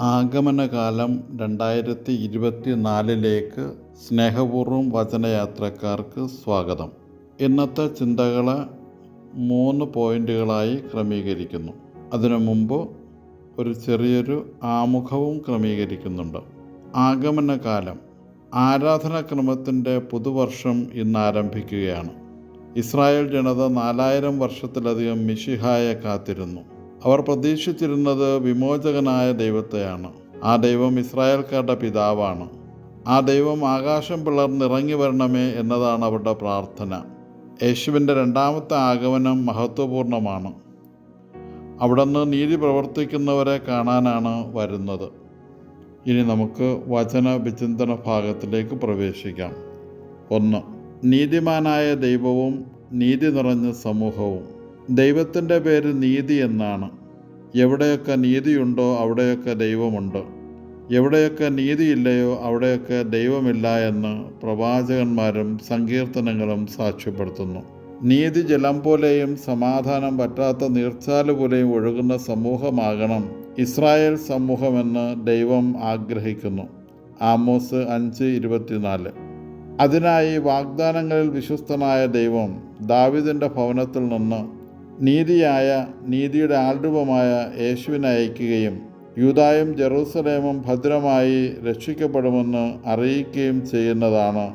ആഗമനകാലം രണ്ടായിരത്തി ഇരുപത്തി നാലിലേക്ക് സ്നേഹപൂർവം വചനയാത്രക്കാർക്ക് സ്വാഗതം. ഇന്നത്തെ ചിന്തകളെ മൂന്ന് പോയിന്റുകളായി ക്രമീകരിക്കുന്നു. അതിനു മുമ്പ് ഒരു ചെറിയൊരു ആമുഖവും ക്രമീകരിക്കുന്നുണ്ട്. ആഗമനകാലം ആരാധനാക്രമത്തിന്റെ പുതുവർഷം ഇന്ന് ആരംഭിക്കുകയാണ്. ഇസ്രായേൽ ജനത നാലായിരം വർഷത്തിലധികം മിഷിഹായെ കാത്തിരുന്നു. അവർ പ്രതീക്ഷിച്ചിരുന്നത് വിമോചകനായ ദൈവത്തെയാണ്. ആ ദൈവം ഇസ്രായേൽക്കാരുടെ പിതാവാണ്. ആ ദൈവം ആകാശം പിളർന്നിറങ്ങി വരണമേ എന്നതാണ് അവരുടെ പ്രാർത്ഥന. യേശുവിന്റെ രണ്ടാമത്തെ ആഗമനം മഹത്വപൂർണമാണ് അവിടുന്ന് നീതി പ്രവർത്തിക്കുന്നവരെ കാണാനാണ് വരുന്നത്. ഇനി നമുക്ക് വചന വിചിന്തന ഭാഗത്തിലേക്ക് പ്രവേശിക്കാം. ഒന്ന് നീതിമാനായ ദൈവവും നീതി നിറഞ്ഞ സമൂഹവും. ദൈവത്തിന്റെ പേര് നീതി എന്നാണ്. എവിടെയൊക്കെ നീതിയുണ്ടോ അവിടെയൊക്കെ ദൈവമുണ്ട്. എവിടെയൊക്കെ നീതിയില്ലയോ അവിടെയൊക്കെ ദൈവമില്ല എന്ന് പ്രവാചകന്മാരും സങ്കീർത്തനങ്ങളും സാക്ഷ്യപ്പെടുത്തുന്നു. നീതി ജലം പോലെയും സമാധാനം പറ്റാത്ത നീർച്ചാൽ പോലെയും ഒഴുകുന്ന സമൂഹമാകണം ഇസ്രായേൽ സമൂഹമെന്ന് ദൈവം ആഗ്രഹിക്കുന്നു. ആമോസ് അഞ്ച് ഇരുപത്തിനാല്. അതിനായി വാഗ്ദാനങ്ങളിൽ വിശ്വസ്തനായ ദൈവം ദാവിദിന്റെ ഭവനത്തിൽ നിന്ന് നീതിയായ നീതിയുടെ ആൾരൂപമായ യേശുവിനെ അയക്കുകയും യൂതായും ജെറൂസലേമും ഭദ്രമായി രക്ഷിക്കപ്പെടുമെന്ന് അറിയിക്കുകയും ചെയ്യുന്നതാണ്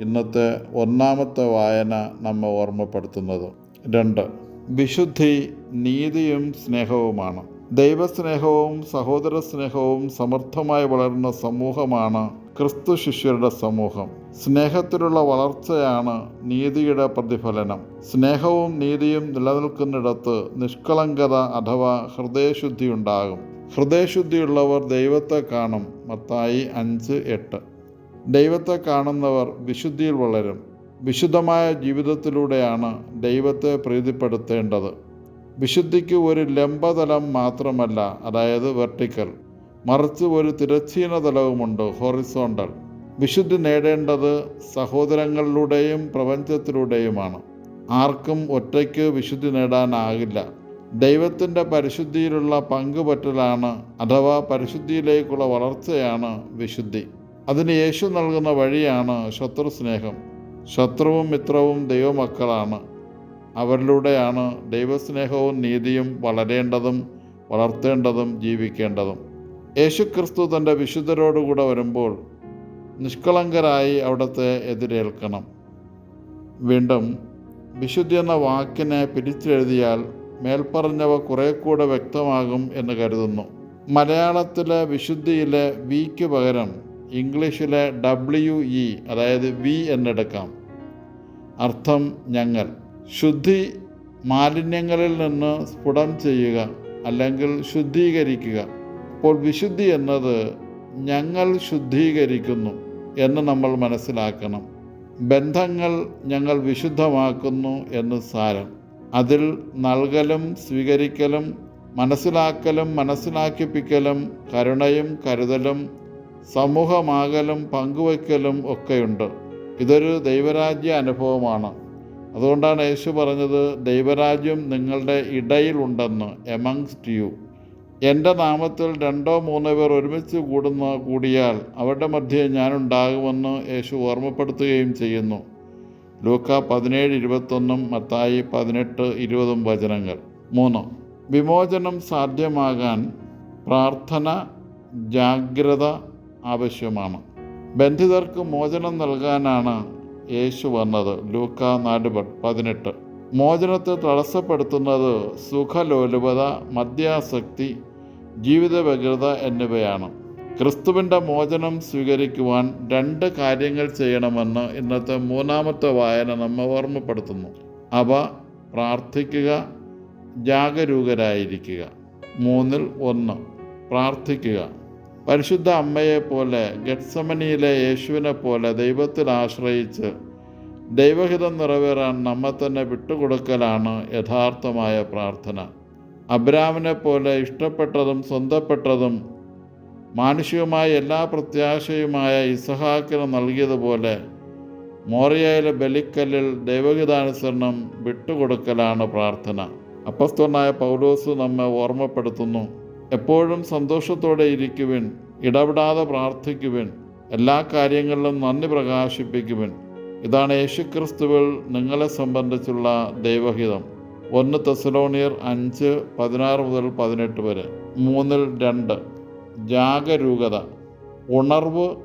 ഇന്നത്തെ ഒന്നാമത്തെ വായന നമ്മെ ഓർമ്മപ്പെടുത്തുന്നത്. രണ്ട് വിശുദ്ധി നീതിയും സ്നേഹവുമാണ്. ദൈവസ്നേഹവും സഹോദര സ്നേഹവും സമർത്ഥമായി വളരുന്ന സമൂഹമാണ് ക്രിസ്തു ശിഷ്യരുടെ സമൂഹം. സ്നേഹത്തിലുള്ള വളർച്ചയാണ് നീതിയുടെ പ്രതിഫലനം. സ്നേഹവും നീതിയും നിലനിൽക്കുന്നിടത്ത് നിഷ്കളങ്കത അഥവാ ഹൃദയശുദ്ധി ഉണ്ടാകും ഹൃദയശുദ്ധിയുള്ളവർ ദൈവത്തെ കാണും. മത്തായി അഞ്ച് എട്ട്. ദൈവത്തെ കാണുന്നവർ വിശുദ്ധിയിൽ വളരും. വിശുദ്ധമായ ജീവിതത്തിലൂടെയാണ് ദൈവത്തെ പ്രീതിപ്പെടുത്തേണ്ടത്. വിശുദ്ധിക്ക് ഒരു ലംബതലം മാത്രമല്ല അതായത് വെർട്ടിക്കൽ. മറിച്ച് ഒരു തിരശ്ചീന തലവുമുണ്ട് ഹൊറിസോണ്ടൽ. വിശുദ്ധി നേടേണ്ടത് സഹോദരങ്ങളിലൂടെയും പ്രപഞ്ചത്തിലൂടെയുമാണ്. ആർക്കും ഒറ്റയ്ക്ക് വിശുദ്ധി നേടാനാകില്ല. ദൈവത്തിന്റെ പരിശുദ്ധിയിലുള്ള പങ്കുപറ്റലാണ് അഥവാ പരിശുദ്ധിയിലേക്കുള്ള വളർച്ചയാണ് വിശുദ്ധി. അതിന് യേശു നൽകുന്ന വഴിയാണ് ശത്രു സ്നേഹം ശത്രുവും മിത്രവും ദൈവമക്കളാണ്. അവരിലൂടെയാണ് ദൈവസ്നേഹവും നീതിയും വളരേണ്ടതും വളർത്തേണ്ടതും ജീവിക്കേണ്ടതും. യേശുക്രിസ്തു തന്റെ വിശുദ്ധരോടുകൂടെ വരുമ്പോൾ നിഷ്കളങ്കരായി അവിടുത്തെ എതിരേൽക്കണം. വീണ്ടും വിശുദ്ധി എന്ന വാക്കിനെ പിരിച്ചെഴുതിയാൽ മേൽപ്പറഞ്ഞവ കുറെ കൂടെ വ്യക്തമാകും എന്ന് കരുതുന്നു. മലയാളത്തിലെ വിശുദ്ധിയിലെ വിക്ക് പകരം ഇംഗ്ലീഷിലെ ഡബ്ല്യു ഇ അതായത് വി എന്നെടുക്കാം. അർത്ഥം ഞങ്ങൾ. ശുദ്ധി മാലിന്യങ്ങളിൽ നിന്ന് സ്ഫുടം ചെയ്യുക അല്ലെങ്കിൽ ശുദ്ധീകരിക്കുക. അപ്പോൾ വിശുദ്ധി എന്നത് ഞങ്ങൾ ശുദ്ധീകരിക്കുന്നു എന്ന് നമ്മൾ മനസ്സിലാക്കണം. ബന്ധങ്ങൾ ഞങ്ങൾ വിശുദ്ധമാക്കുന്നു എന്ന് സാരം. അതിൽ നൽകലും സ്വീകരിക്കലും മനസ്സിലാക്കലും മനസ്സിലാക്കിപ്പിക്കലും കരുണയും കരുതലും സമൂഹമാകലും പങ്കുവയ്ക്കലും ഒക്കെയുണ്ട്. ഇതൊരു ദൈവരാജ്യ അനുഭവമാണ്. അതുകൊണ്ടാണ് യേശു പറഞ്ഞത് ദൈവരാജ്യം നിങ്ങളുടെ ഇടയിലുണ്ടെന്ന് എമങ്സ്റ്റ് യു എന്റെ നാമത്തിൽ രണ്ടോ മൂന്നോ പേർ ഒരുമിച്ച് കൂടുന്ന കൂടിയാൽ അവരുടെ മധ്യേ ഞാനുണ്ടാകുമെന്ന് യേശു ഓർമ്മപ്പെടുത്തുകയും ചെയ്യുന്നു. ലൂക്ക പതിനേഴ് ഇരുപത്തൊന്നും മത്തായി പതിനെട്ട് ഇരുപതും വചനങ്ങൾ. മൂന്ന്. വിമോചനം സാധ്യമാകാൻ പ്രാർത്ഥന ജാഗ്രത ആവശ്യമാണ്. ബന്ധിതർക്ക് മോചനം നൽകാനാണ് യേശു വന്നത്. ലൂക്ക നാല് പതിനെട്ട്. മോചനത്തെ തടസ്സപ്പെടുത്തുന്നത് സുഖലോലുപത മദ്യാസക്തി ജീവിത വ്യഗ്രത എന്നിവയാണ്. ക്രിസ്തുവിന്റെ മോചനം സ്വീകരിക്കുവാൻ രണ്ട് കാര്യങ്ങൾ ചെയ്യണമെന്ന് ഇന്നത്തെ മൂന്നാമത്തെ വായന നമ്മെ ഓർമ്മപ്പെടുത്തുന്നു. അവ പ്രാർത്ഥിക്കുക ജാഗരൂകരായിരിക്കുക. മൂന്നിൽ ഒന്ന് പ്രാർത്ഥിക്കുക. പരിശുദ്ധ അമ്മയെപ്പോലെ ഗഡ്സമനിയിലെ യേശുവിനെ പോലെ ദൈവത്തിൽ ആശ്രയിച്ച് ദൈവഹിതം നിറവേറാൻ നമ്മെ തന്നെ വിട്ടുകൊടുക്കലാണ് യഥാർത്ഥമായ പ്രാർത്ഥന. അബ്രാമിനെ പോലെ ഇഷ്ടപ്പെട്ടതും സ്വന്തപ്പെട്ടതും മാനുഷികമായ എല്ലാ പ്രത്യാശയുമായ ഇസഹാക്കിന് നൽകിയതുപോലെ മോറിയയിലെ ബലിക്കല്ലിൽ ദൈവഹിതാനുസരണം വിട്ടുകൊടുക്കലാണ് പ്രാർത്ഥന. അപ്പസ്തനായ പൗലോസ് നമ്മെ ഓർമ്മപ്പെടുത്തുന്നു. എപ്പോഴും സന്തോഷത്തോടെ ഇരിക്കുവിൻ ഇടപെടാതെ പ്രാർത്ഥിക്കുവിൻ എല്ലാ കാര്യങ്ങളിലും നന്ദി പ്രകാശിപ്പിക്കുവിൻ. ഇതാണ് യേശുക്രിസ്തുവിൽ നിങ്ങളെ സംബന്ധിച്ചുള്ള ദൈവഹിതം. ഒന്ന് തെസലോണിയർ അഞ്ച് പതിനാറ് മുതൽ പതിനെട്ട് വരെ. മൂന്നിൽ രണ്ട്. ജാഗരൂകത ഉണർവ്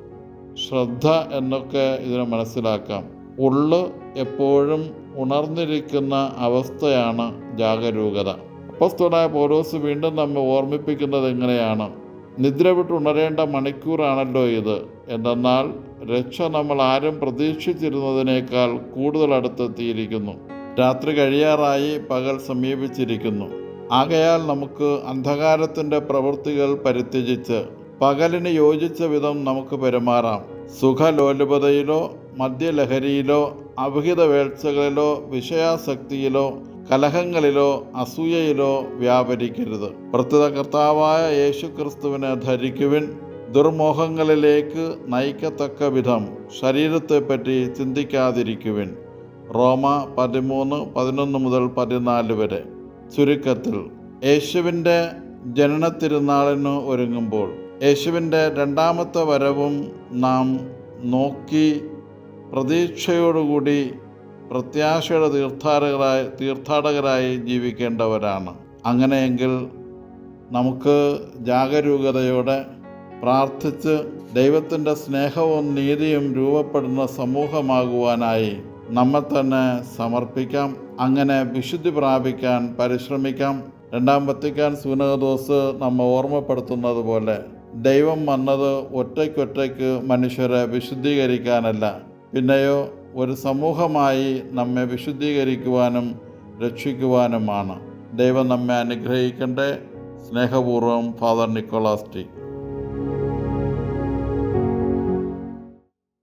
ശ്രദ്ധ എന്നൊക്കെ ഇതിനെ മനസ്സിലാക്കാം. ഉള്ള് എപ്പോഴും ഉണർന്നിരിക്കുന്ന അവസ്ഥയാണ് ജാഗരൂകത. അപ്പസ്തോലായ പൗലോസ് വീണ്ടും നമ്മെ ഓർമ്മിപ്പിക്കുന്നത് എങ്ങനെയാണ്? നിദ്ര വിട്ട് ഉണരേണ്ട മണിക്കൂറാണല്ലോ ഇത്. എന്തെന്നാൽ രക്ഷ നമ്മൾ ആരും പ്രതീക്ഷിച്ചിരുന്നതിനേക്കാൾ കൂടുതൽ അടുത്തെത്തിയിരിക്കുന്നു. രാത്രി കഴിയാറായി പകൽ സമീപിച്ചിരിക്കുന്നു. ആകയാൽ നമുക്ക് അന്ധകാരത്തിന്റെ പ്രവൃത്തികൾ പരിത്യജിച്ച് പകലിന് യോജിച്ച വിധം നമുക്ക് പെരുമാറാം. സുഖലോലുപതയിലോ മദ്യലഹരിയിലോ അവിഹിത വേഴ്ചകളിലോ വിഷയാസക്തിയിലോ കലഹങ്ങളിലോ അസൂയയിലോ വ്യാപരിക്കരുത്. പ്രസ്തുത കർത്താവായ യേശു ക്രിസ്തുവിനെ ധരിക്കുവിൻ. ദുർമോഹങ്ങളിലേക്ക് നയിക്കത്തക്ക വിധം ശരീരത്തെപ്പറ്റി ചിന്തിക്കാതിരിക്കുവിൻ. റോമ പതിമൂന്ന് പതിനൊന്ന് മുതൽ പതിനാല് വരെ. ചുരുക്കത്തിൽ യേശുവിന്റെ ജനനത്തിരുന്നാളിന് ഒരുങ്ങുമ്പോൾ യേശുവിന്റെ രണ്ടാമത്തെ വരവും നാം നോക്കി പ്രതീക്ഷയോടുകൂടി പ്രത്യാശയുടെ തീർത്ഥാടകരായി തീർത്ഥാടകരായി ജീവിക്കേണ്ടവരാണ്. അങ്ങനെയെങ്കിൽ നമുക്ക് ജാഗരൂകതയോടെ പ്രാർത്ഥിച്ച് ദൈവത്തിന്റെ സ്നേഹവും നീതിയും രൂപപ്പെടുന്ന സമൂഹമാകുവാനായി നമ്മെ തന്നെ സമർപ്പിക്കാം. അങ്ങനെ വിശുദ്ധി പ്രാപിക്കാൻ പരിശ്രമിക്കാം. രണ്ടാം വത്തിക്കാൻ സൂനകദോസ് നമ്മെ ഓർമ്മപ്പെടുത്തുന്നത് പോലെ ദൈവം വന്നത് ഒറ്റയ്ക്കൊറ്റയ്ക്ക് മനുഷ്യരെ വിശുദ്ധീകരിക്കാനല്ല. പിന്നെയോ ഒരു സമൂഹമായി നമ്മെ വിശുദ്ധീകരിക്കുവാനും രക്ഷിക്കുവാനുമാണ്. ദൈവം നമ്മെ അനുഗ്രഹിക്കട്ടെ. സ്നേഹപൂർവം ഫാദർ നിക്കോളാസ് ടി.